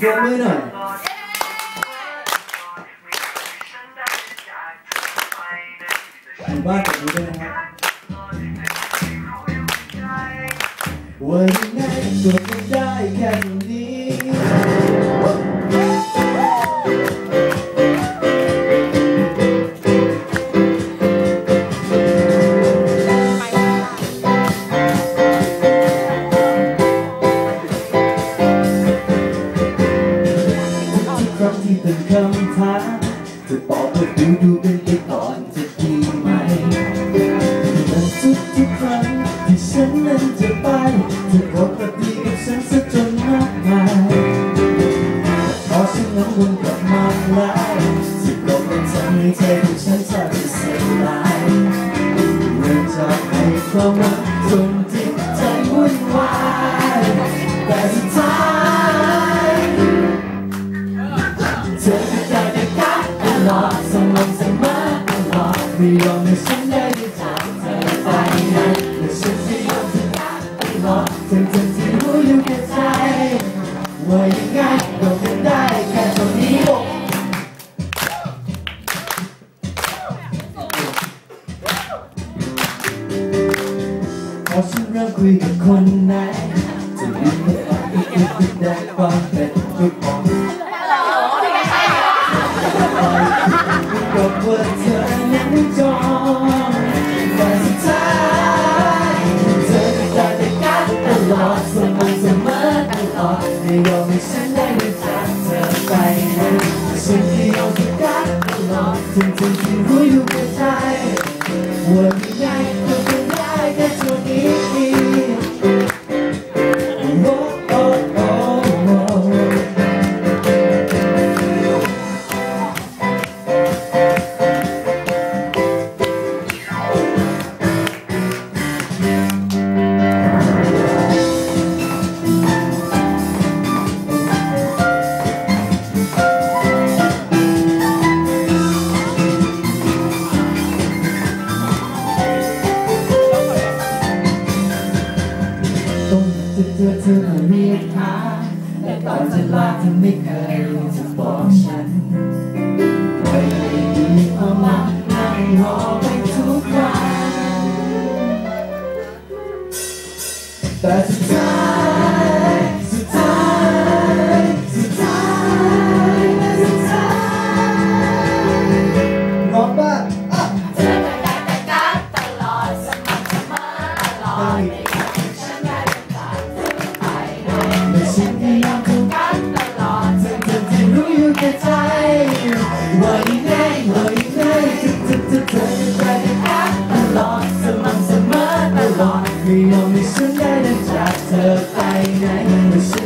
Bien mới rồi Thằng ba của chúng tôi ha Quên anh rồi จะตอบว่าดูดูเป็นไปก่อนจะดีไหมแต่ทุกทุกครั้งที่ฉันนั้นจะไปเธอก็กลับดีกับฉันซะจนมากมายพอฉันนั้นวนกลับมาแล้วที่ก็เป็นทำให้ใจของฉันจะเสียลายเริ่มจากให้ความรักจน พอฉันเริ่มคุยกับคนไหนจะมีเมื่อไหร่ที่คิดได้ความเป็นทุกคนกับว่าเธอนั้นจองแต่สุดท้ายเธอก็ได้แต่กันตลอดเสมอเสมอตลอดไม่ยอมให้ฉันได้รู้จักเธอไปนะฉันที่ยอมจะกันตลอดถึงถึงที่รู้อยู่ใน อเธอมาเรียกหาแต่ก่อนจะลาเธอไม่เคยจะบอกฉันไม่ด้มีความานั่งรอไปทุกวันแต่สุดท้าย night when the